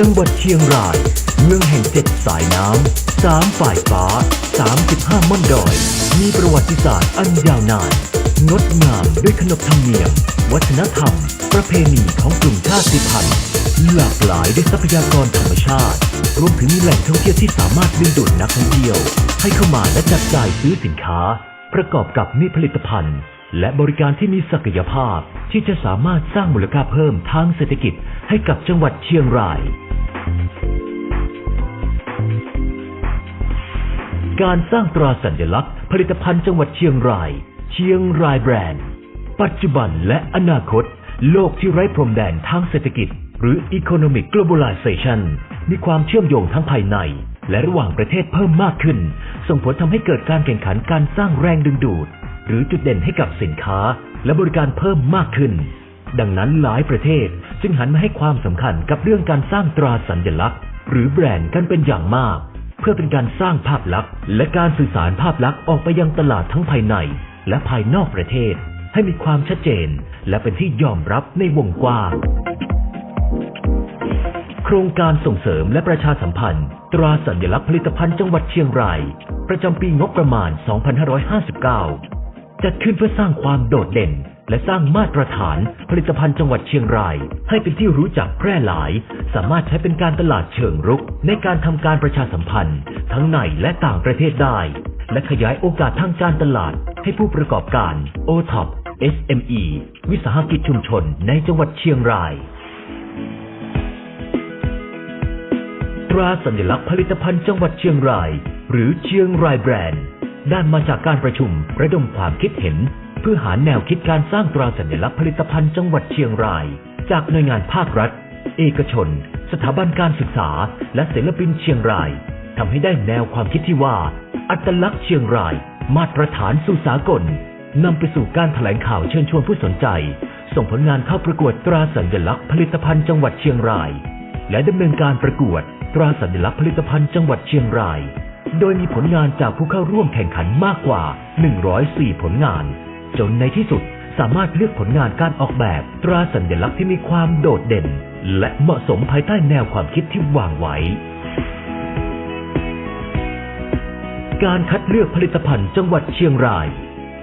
จังหวัดเชียงราย เมืองแห่งเจ็ดสายน้ำสามฝ่ายฟ้า 35ม่อนดอย มีประวัติศาสตร์อันยาวนาน งดงามด้วยขนบธรรมเนียม วัฒนธรรม ประเพณีของกลุ่มชาติพันธุ์ หลากหลายด้วยทรัพยากรธรรมชาติ รวมถึงมีแหล่งท่องเที่ยวที่สามารถดึงดูดนักท่องเที่ยว ให้เข้ามาและจับจ่ายซื้อสินค้า ประกอบกับมีผลิตภัณฑ์และบริการที่มีศักยภาพที่จะสามารถสร้างมูลค่าเพิ่มทางเศรษฐกิจให้กับจังหวัดเชียงราย การสร้างตราสัญลักษณ์ ผลิตภัณฑ์จังหวัดเชียงราย เชียงรายแบรนด์ ปัจจุบันและอนาคต โลกที่ไร้พรมแดนทางเศรษฐกิจ หรือ Economic Globalization มีความเชื่อมโยงทั้งภายใน และระหว่างประเทศเพิ่มมากขึ้น ส่งผลทำให้เกิดการแข่งขันการสร้างแรงดึงดูด หรือจุดเด่นให้กับสินค้า และบริการเพิ่มมากขึ้น ดังนั้นหลายประเทศจึงหันมาให้ความสำคัญกับเรื่องการสร้างตราสัญลักษณ์ หรือแบรนด์กันเป็นอย่างมาก พื่อเป็นการสร้างภาพลักษณ์ และการสื่อสารภาพลักษณ์ออกไปยังตลาดทั้งภายใน และภายนอกประเทศ ให้มีความชัดเจน และเป็นที่ยอมรับในวงกว้างโครงการส่งเสริมและประชาสัมพันธ์ ตราสัญลักษณ์ผลิตภัณฑ์จังหวัดเชียงราย ประจำปีงบประมาณ 2559 จัดขึ้นเพื่อสร้างความโดดเด่น และสร้างมาตรฐานผลิตภัณฑ์จังหวัดเชียงราย ให้เป็นที่รู้จักแพร่หลาย สามารถใช้เป็นการตลาดเชิงรุก ในการทำการประชาสัมพันธ์ ทั้งในและต่างประเทศได้ และขยายโอกาสทางการตลาด ให้ผู้ประกอบการ OTOP SME วิสาหกิจชุมชนในจังหวัดเชียงราย ตราสัญลักษณ์ผลิตภัณฑ์จังหวัดเชียงราย หรือเชียงรายแบรนด์ได้มาจากการประชุมระดมความคิดเห็น เพื่อหาแนวคิดการสร้างตราสัญลักษณ์ผลิตภัณฑ์จังหวัดเชียงราย จากหน่วยงานภาครัฐ เอกชน สถาบันการศึกษา และศิลปินเชียงรายทำให้ได้แนวความคิดที่ว่า อัตลักษณ์เชียงราย มาตรฐานสู่สากลนำไปสู่การแถลงข่าวเชิญชวนผู้สนใจ ส่งผลงานเข้าประกวดตราสัญลักษณ์ผลิตภัณฑ์จังหวัดเชียงราย และดำเนินการประกวดตราสัญลักษณ์ผลิตภัณฑ์จังหวัดเชียงราย โดยมีผลงานจากผู้เข้าร่วมแข่งขันมากกว่า 104 ผลงาน จนในที่สุดสามารถเลือกผลงานการออกแบบ ตราสัญลักษณ์ที่มีความโดดเด่น และเหมาะสมภายใต้แนวความคิดที่วางไว้ การคัดเลือกผลิตภัณฑ์จังหวัดเชียงราย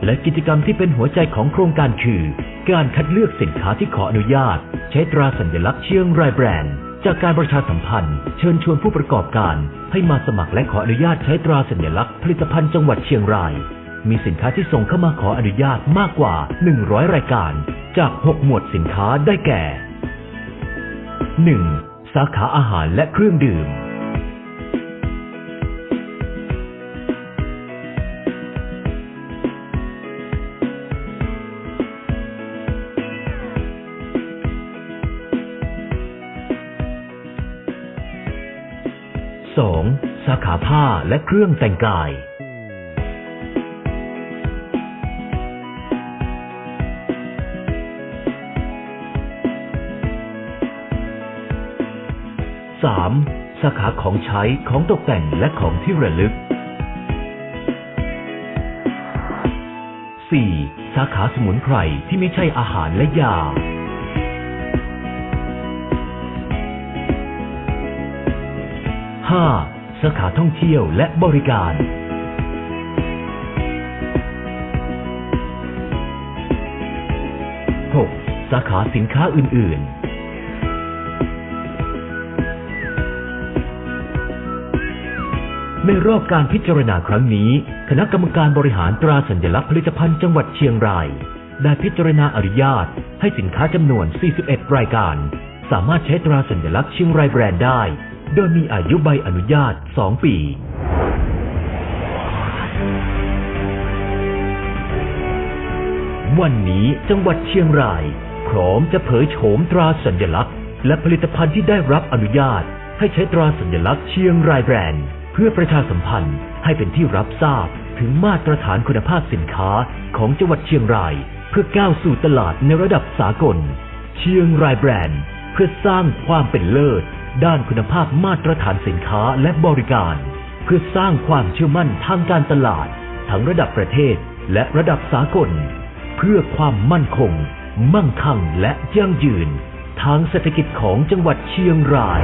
และกิจกรรมที่เป็นหัวใจของโครงการคือ การคัดเลือกสินค้าที่ขออนุญาต ใช้ตราสัญลักษณ์เชียงรายแบรนด์จากการประชาสัมพันธ์ เชิญชวนผู้ประกอบการ ให้มาสมัครและขออนุญาตใช้ตราสัญลักษณ์ผลิตภัณฑ์จังหวัดเชียงราย มีสินค้าที่ส่งเข้ามาขออนุญาตมากกว่า 100 รายการ จาก 6 หมวดสินค้าได้แก่ 1. สาขาอาหารและเครื่องดื่ม 2. สาขาผ้าและเครื่องแต่งกาย 3. สาขาของใช้ของตกแต่งและของที่ระลึก 4. สาขาสมุนไพรที่ไม่ใช่อาหารและยา 5. สาขาท่องเที่ยวและบริการ 6. สาขาสินค้าอื่น ๆ ในรอบการพิจารณาครั้งนี้ คณะกรรมการบริหารตราสัญลักษณ์ผลิตภัณฑ์จังหวัดเชียงราย ได้พิจารณาอนุญาต ให้สินค้าจำนวน 41 รายการ สามารถใช้ตราสัญลักษณ์เชียงรายแบรนด์ได้ โดยมีอายุใบอนุญาต 2 ปีวันนี้จังหวัดเชียงราย พร้อมจะเผยโฉมตราสัญลักษณ์ และผลิตภัณฑ์ที่ได้รับอนุญาต ให้ใช้ตราสัญลักษณ์เชียงรายแบรนด์ เพื่อประชาสัมพันธ์ให้เป็นที่รับทราบถึงมาตรฐานคุณภาพสินค้าของจังหวัดเชียงราย เพื่อก้าวสู่ตลาดในระดับสากล เชียงรายแบรนด์ เพื่อสร้างความเป็นเลิศ ด้านคุณภาพมาตรฐานสินค้าและบริการ เพื่อสร้างความเชื่อมั่นทางการตลาด ทั้งระดับประเทศและระดับสากล เพื่อความมั่นคง มั่งคั่งและยั่งยืน ทางเศรษฐกิจของจังหวัดเชียงราย